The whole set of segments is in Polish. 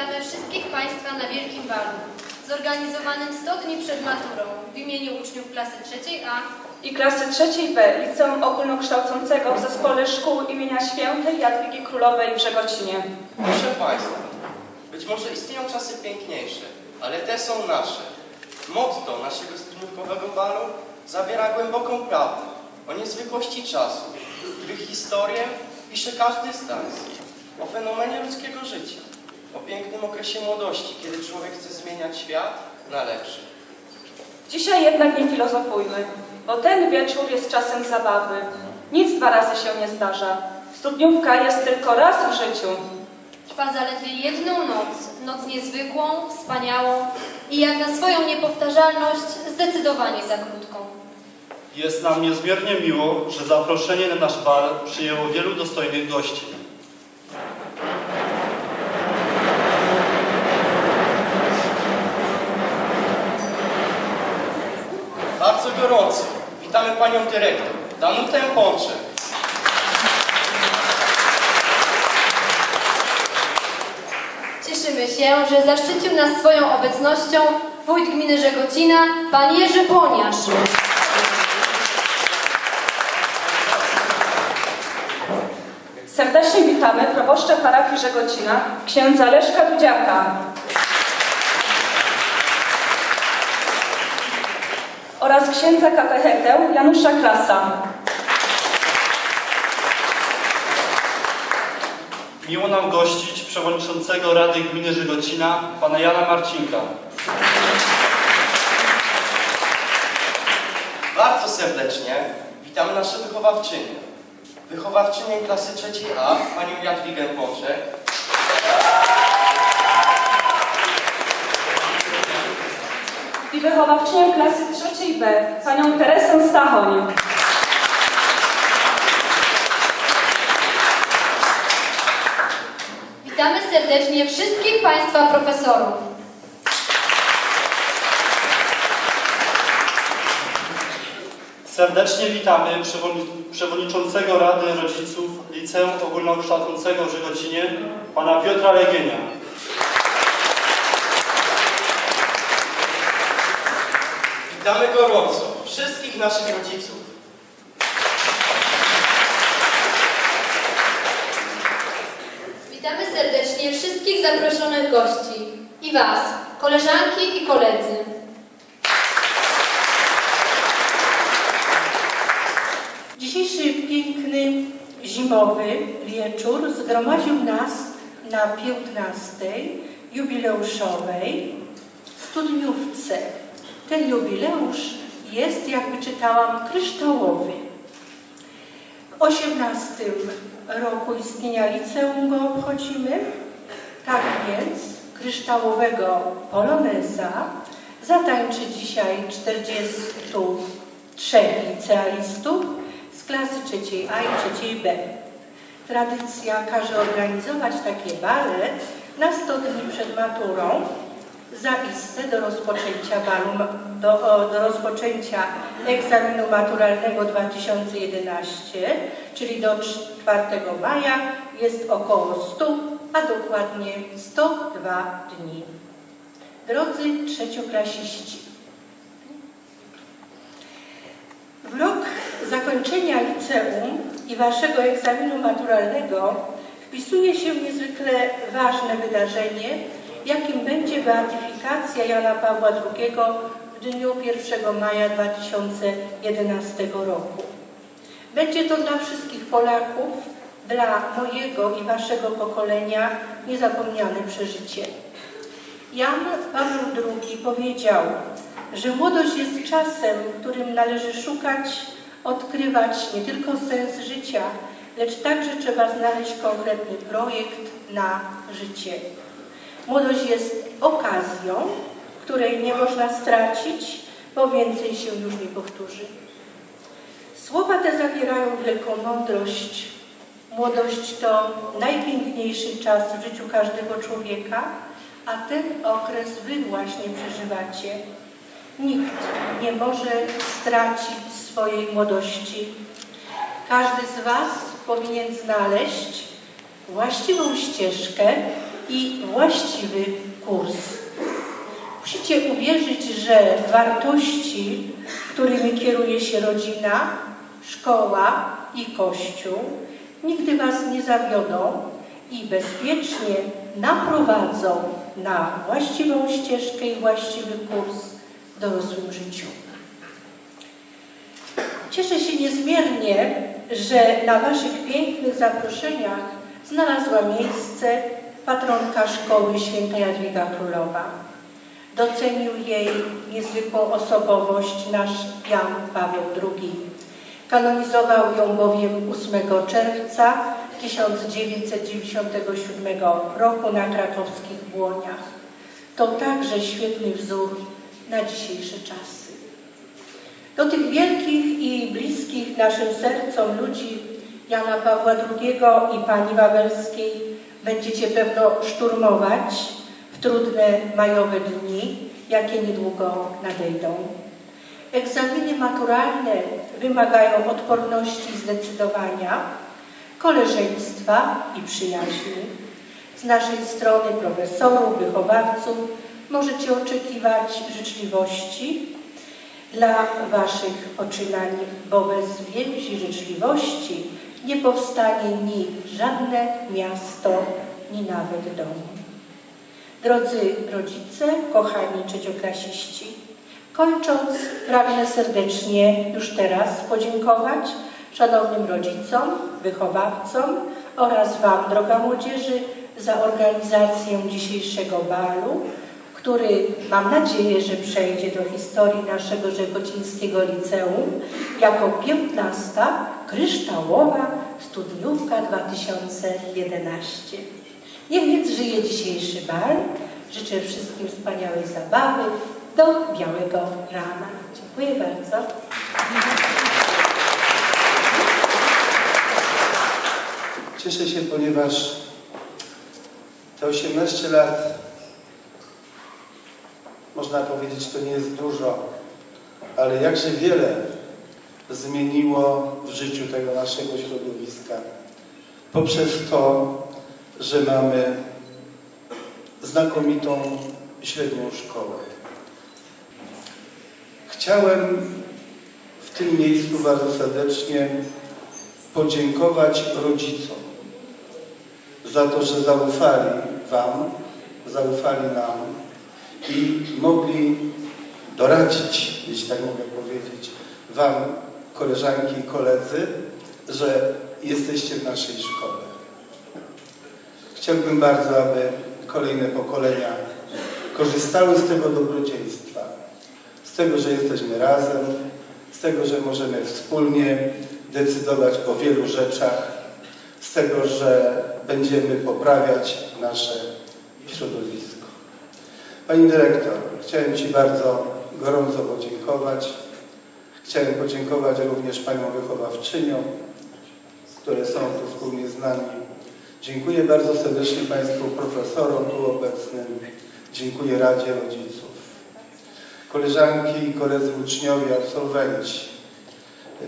witamy wszystkich Państwa na Wielkim Balu, zorganizowanym 100 dni przed maturą w imieniu uczniów klasy trzeciej A i klasy trzeciej B Liceum Ogólnokształcącego w Zespole Szkół imienia Świętej Jadwigi Królowej w Żegocinie. Proszę Państwa, być może istnieją czasy piękniejsze, ale te są nasze. Motto naszego studniówkowego balu zawiera głęboką prawdę o niezwykłości czasu, których historię pisze każdy z nas, o fenomenie ludzkiego życia, o pięknym okresie młodości, kiedy człowiek chce zmieniać świat na lepszy. Dzisiaj jednak nie filozofujmy, bo ten wieczór jest czasem zabawy. Nic dwa razy się nie zdarza. Studniówka jest tylko raz w życiu. trwa zaledwie jedną noc, noc niezwykłą, wspaniałą i jak na swoją niepowtarzalność zdecydowanie za krótką. Jest nam niezmiernie miło, że zaproszenie na nasz bal przyjęło wielu dostojnych gości. Witamy Panią Dyrektor, Danutę Pączek. Cieszymy się, że zaszczycił nas swoją obecnością wójt gminy Żegocina, pan Jerzy Poniarz. Serdecznie witamy proboszcza parafii Żegocina, księdza Leszka Dudziaka. Oraz księdza katechetę Janusza Krasa. Miło nam gościć przewodniczącego Rady Gminy Żegocina, pana Jana Marcinka. Bardzo serdecznie witamy nasze wychowawczynie. Wychowawczynię klasy trzeciej A, panią Jadwigę Pączek I wychowawczynię klasy trzeciej B, panią Teresę Stachoń. Witamy serdecznie wszystkich Państwa profesorów. Serdecznie witamy przewodni- przewodniczącego Rady Rodziców Liceum Ogólnokształcącego w Żegocinie, pana Piotra Legienia. Witamy gorąco wszystkich naszych rodziców. Witamy serdecznie wszystkich zaproszonych gości i Was, koleżanki i koledzy. Dzisiejszy piękny zimowy wieczór zgromadził nas na 15. jubileuszowej studniówce. Ten jubileusz jest, jak wyczytałam, kryształowy. W 18 roku istnienia liceum go obchodzimy. Tak więc kryształowego poloneza zatańczy dzisiaj 43 licealistów z klasy trzeciej A i trzeciej B. Tradycja każe organizować takie bale na 100 dni przed maturą, zaiste do rozpoczęcia balu, do, do rozpoczęcia egzaminu maturalnego 2011, czyli do 4 maja jest około 100, a dokładnie 102 dni. Drodzy trzecioklasiści, w rok zakończenia liceum i waszego egzaminu maturalnego wpisuje się niezwykle ważne wydarzenie, jakim będzie beatyfikacja Jana Pawła II w dniu 1 maja 2011 roku. Będzie to dla wszystkich Polaków, dla mojego i waszego pokolenia niezapomniane przeżycie. Jan Paweł II powiedział, że młodość jest czasem, w którym należy szukać, odkrywać nie tylko sens życia, lecz także trzeba znaleźć konkretny projekt na życie. Młodość jest okazją, której nie można stracić, bo więcej się już nie powtórzy. Słowa te zawierają wielką mądrość. Młodość to najpiękniejszy czas w życiu każdego człowieka, a ten okres Wy właśnie przeżywacie. Nikt nie może stracić swojej młodości. Każdy z Was powinien znaleźć właściwą ścieżkę i właściwy kurs. Musicie uwierzyć, że wartości, którymi kieruje się rodzina, szkoła i Kościół, nigdy Was nie zawiodą i bezpiecznie naprowadzą na właściwą ścieżkę i właściwy kurs w dorosłym życiu. Cieszę się niezmiernie, że na Waszych pięknych zaproszeniach znalazła miejsce patronka szkoły święta Jadwiga Królowa. Docenił jej niezwykłą osobowość nasz Jan Paweł II. Kanonizował ją bowiem 8 czerwca 1997 roku na krakowskich Błoniach. To także świetny wzór na dzisiejsze czasy. Do tych wielkich i bliskich naszym sercom ludzi Jana Pawła II i pani Wawelskiej będziecie pewno szturmować w trudne majowe dni, jakie niedługo nadejdą. Egzaminy maturalne wymagają odporności i zdecydowania, koleżeństwa i przyjaźni. Z naszej strony profesorów, wychowawców możecie oczekiwać życzliwości dla Waszych poczynań, bo bez więzi życzliwości nie powstanie ni żadne miasto, ni nawet dom. Drodzy rodzice, kochani trzecioklasiści, kończąc pragnę serdecznie już teraz podziękować szanownym rodzicom, wychowawcom oraz Wam, droga młodzieży, za organizację dzisiejszego balu, który mam nadzieję, że przejdzie do historii naszego Żegocińskiego Liceum jako 15. kryształowa studniówka 2011. Niech więc żyje dzisiejszy bal. Życzę wszystkim wspaniałej zabawy do białego rana. Dziękuję bardzo. Cieszę się, ponieważ te 18 lat, można powiedzieć, to nie jest dużo, ale jakże wiele zmieniło w życiu tego naszego środowiska. Poprzez to, że mamy znakomitą średnią szkołę. Chciałem w tym miejscu bardzo serdecznie podziękować rodzicom za to, że zaufali Wam, zaufali nam i mogli doradzić, jeśli tak mogę powiedzieć, Wam, koleżanki i koledzy, że jesteście w naszej szkole. Chciałbym bardzo, aby kolejne pokolenia korzystały z tego dobrodziejstwa, z tego, że jesteśmy razem, z tego, że możemy wspólnie decydować o wielu rzeczach, z tego, że będziemy poprawiać nasze środowisko. Pani dyrektor, chciałem Ci bardzo gorąco podziękować. Chciałem podziękować również Paniom wychowawczyniom, które są tu wspólnie z nami. Dziękuję bardzo serdecznie Państwu profesorom tu obecnym. Dziękuję Radzie Rodziców. Koleżanki i koledzy uczniowie, absolwenci.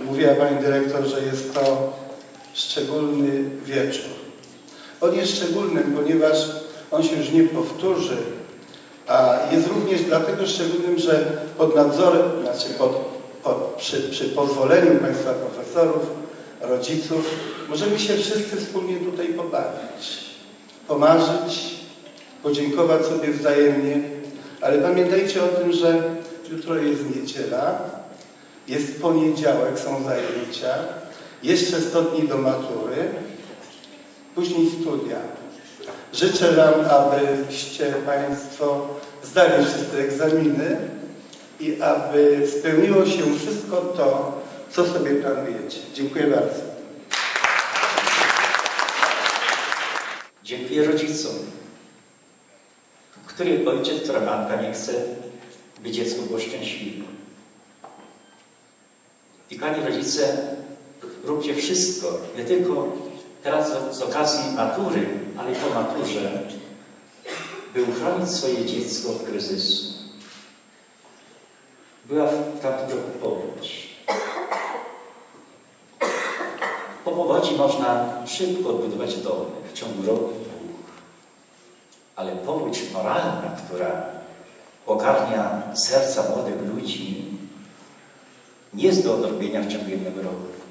Mówiła Pani Dyrektor, że jest to szczególny wieczór. On jest szczególny, ponieważ on się już nie powtórzy, a jest również dlatego szczególnym, że pod nadzorem, znaczy pod, pod, przy, przy pozwoleniu Państwa profesorów, rodziców, możemy się wszyscy wspólnie tutaj pobawić, pomarzyć, podziękować sobie wzajemnie, ale pamiętajcie o tym, że jutro jest niedziela, jest poniedziałek, są zajęcia, jeszcze 100 dni do matury, później studia. Życzę Wam, abyście Państwo zdali wszystkie egzaminy i aby spełniło się wszystko to, co sobie planujecie. Dziękuję bardzo. Dziękuję rodzicom. Który ojciec, która matka nie chce, by dziecko było szczęśliwe. I Panie rodzice, róbcie wszystko, nie tylko teraz z- okazji matury, ale po maturze, by uchronić swoje dziecko od kryzysu. Była w tamtym roku powódź. Po powodzi można szybko odbudować domy w ciągu roku, dwóch. Ale powódź moralna, która ogarnia serca młodych ludzi, nie jest do odrobienia w ciągu jednego roku.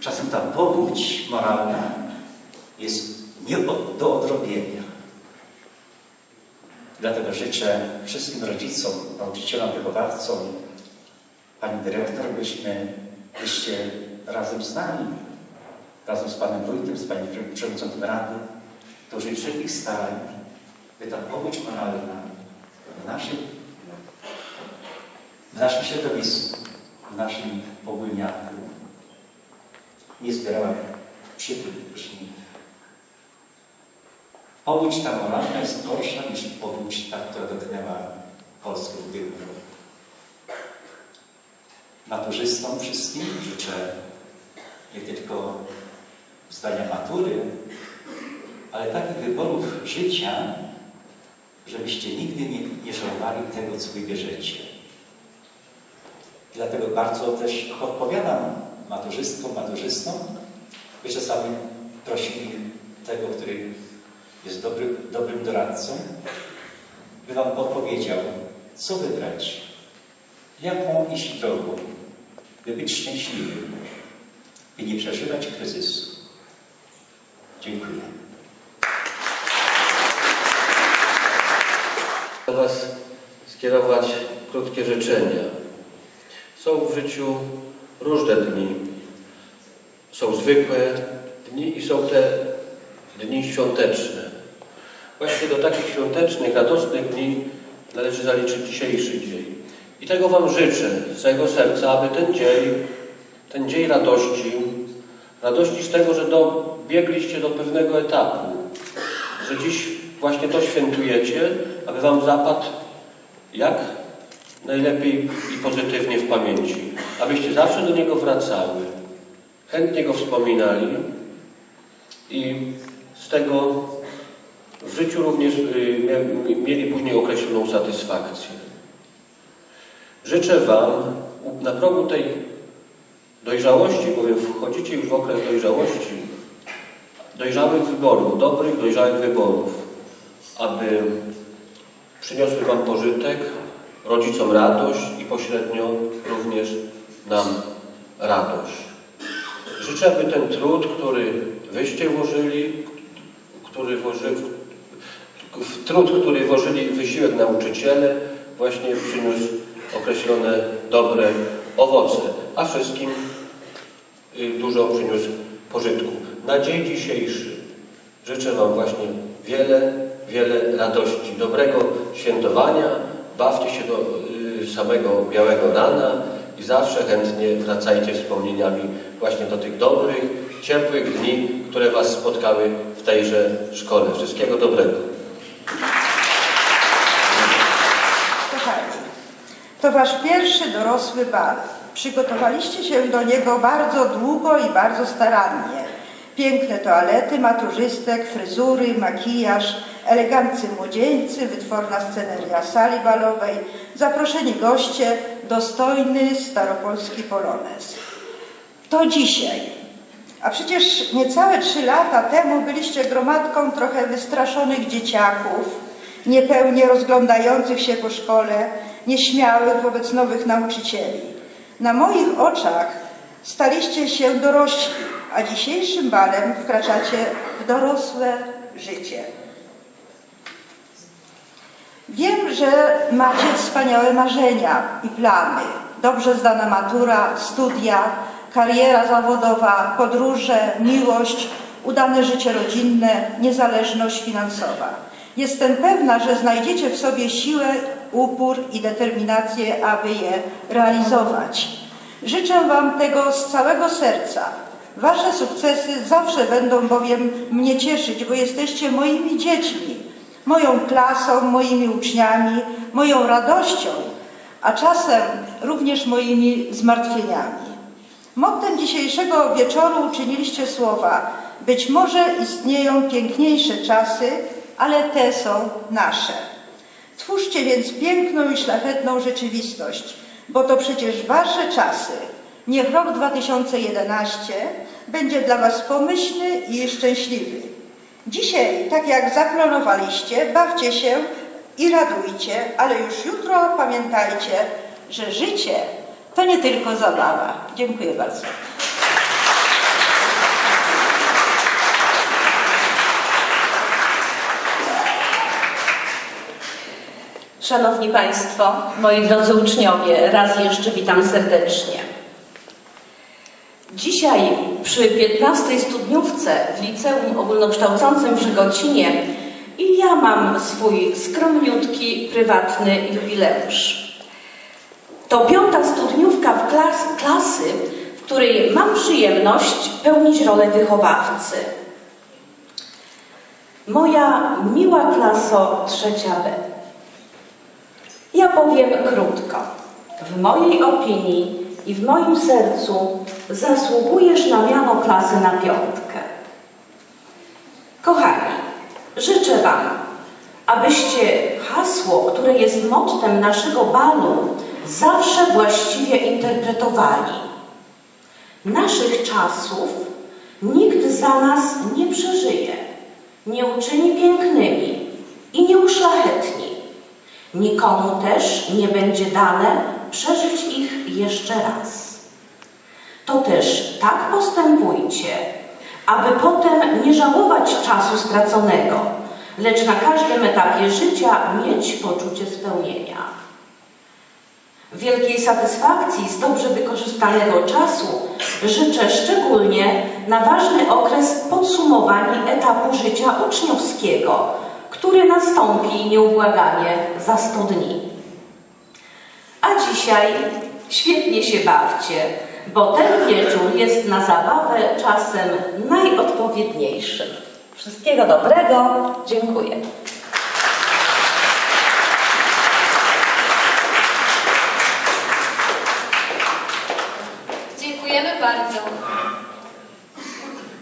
Czasem ta powódź moralna jest nie do odrobienia. Dlatego życzę wszystkim rodzicom, nauczycielom, wychowawcom, Pani Dyrektor, byśmy, byście razem z nami, razem z Panem Wójtem, z Panem Przewod- Przewodniczącym Rady, dożyli wszelkich starań, by ta powódź moralna w naszym, w naszym środowisku, w naszym ogólniaku nie zbierała przypływ żniw. Powódź ta moralna jest gorsza niż powódź ta, która dotknęła Polskę w ubiegłym roku. Maturzystom wszystkim życzę nie tylko zdania matury, ale takich wyborów życia, żebyście nigdy nie, nie żałowali tego, co wybierzecie. Dlatego bardzo też podpowiadam maturzystkom, maturzystom, by czasami prosili tego, który jest dobry, dobrym doradcą, by Wam podpowiedział, co wybrać, jaką iść drogą, by być szczęśliwym, by nie przeżywać kryzysu. Dziękuję. do Was skierować krótkie życzenia. Są w życiu różne dni. Są zwykłe dni i są te dni świąteczne. Właśnie do takich świątecznych, radosnych dni należy zaliczyć dzisiejszy dzień. I tego Wam życzę z całego serca, aby ten dzień, ten dzień radości, radości z tego, że dobiegliście do pewnego etapu, że dziś właśnie to świętujecie, aby Wam zapadł jak najlepiej i pozytywnie w pamięci, abyście zawsze do niego wracały, chętnie go wspominali i z tego w życiu również y, mieli później określoną satysfakcję. Życzę Wam na progu tej dojrzałości, bowiem wchodzicie już w okres dojrzałości, dojrzałych wyborów, dobrych, dojrzałych wyborów, aby przyniosły Wam pożytek, rodzicom radość i pośrednio również nam radość. Życzę, aby ten trud, który Wyście włożyli, który włoży, w trud, który włożyli wysiłek nauczyciele, właśnie przyniósł określone dobre owoce, a wszystkim y, dużo przyniósł pożytku. Na dzień dzisiejszy życzę Wam właśnie wiele, wiele radości, dobrego świętowania. Bawcie się do y, samego białego rana i zawsze chętnie wracajcie wspomnieniami właśnie do tych dobrych, ciepłych dni, które Was spotkały w tejże szkole. Wszystkiego dobrego. Kochani, to wasz pierwszy dorosły bal. Przygotowaliście się do niego bardzo długo i bardzo starannie. Piękne toalety maturzystek, fryzury, makijaż, eleganccy młodzieńcy, wytworna sceneria sali balowej, zaproszeni goście, dostojny staropolski polonez. To dzisiaj. A przecież niecałe trzy lata temu byliście gromadką trochę wystraszonych dzieciaków, niepełnie rozglądających się po szkole, nieśmiałych wobec nowych nauczycieli. Na moich oczach staliście się dorośli, a dzisiejszym balem wkraczacie w dorosłe życie. Że macie wspaniałe marzenia i plany. Dobrze zdana matura, studia, kariera zawodowa, podróże, miłość, udane życie rodzinne, niezależność finansowa. Jestem pewna, że znajdziecie w sobie siłę, upór i determinację, aby je realizować. Życzę Wam tego z całego serca. Wasze sukcesy zawsze będą bowiem mnie cieszyć, bo jesteście moimi dziećmi, moją klasą, moimi uczniami, moją radością, a czasem również moimi zmartwieniami. Mottem dzisiejszego wieczoru uczyniliście słowa: Być może istnieją piękniejsze czasy, ale te są nasze. Twórzcie więc piękną i szlachetną rzeczywistość, bo to przecież wasze czasy, Niech rok 2011 będzie dla Was pomyślny i szczęśliwy. Dzisiaj, tak jak zaplanowaliście, bawcie się i radujcie, ale już jutro pamiętajcie, że życie to nie tylko zabawa. Dziękuję bardzo. Szanowni Państwo, moi drodzy uczniowie, raz jeszcze witam serdecznie. Dzisiaj przy 15 studniówce w Liceum Ogólnokształcącym w Żygocinie i ja mam swój skromniutki, prywatny jubileusz. To piąta studniówka w klas, klasy, w której mam przyjemność pełnić rolę wychowawcy. Moja miła klaso trzecia B. Ja powiem krótko. W mojej opinii i w moim sercu zasługujesz na miano klasy na piątkę. Kochani, życzę Wam, abyście hasło, które jest mottem naszego balu, zawsze właściwie interpretowali. Naszych czasów nikt za nas nie przeżyje, nie uczyni pięknymi i nie uszlachetni. Nikomu też nie będzie dane przeżyć ich jeszcze raz. To też tak postępujcie, aby potem nie żałować czasu straconego, lecz na każdym etapie życia mieć poczucie spełnienia. Wielkiej satysfakcji z dobrze wykorzystanego czasu życzę szczególnie na ważny okres podsumowania etapu życia uczniowskiego, który nastąpi nieubłaganie za 100 dni. Dzisiaj świetnie się bawcie, bo ten wieczór jest na zabawę czasem najodpowiedniejszym. Wszystkiego dobrego, dziękuję. Dziękujemy bardzo.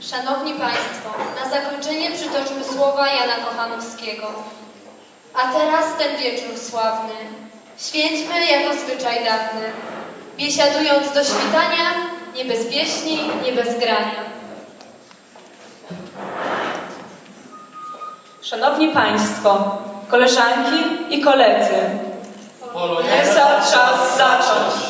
Szanowni Państwo, na zakończenie przytoczmy słowa Jana Kochanowskiego. A teraz ten wieczór sławny, święćmy jako zwyczaj dawny, biesiadując do świtania, nie bez pieśni, nie bez grania. Szanowni Państwo, koleżanki i koledzy, Poloneza czas zacząć.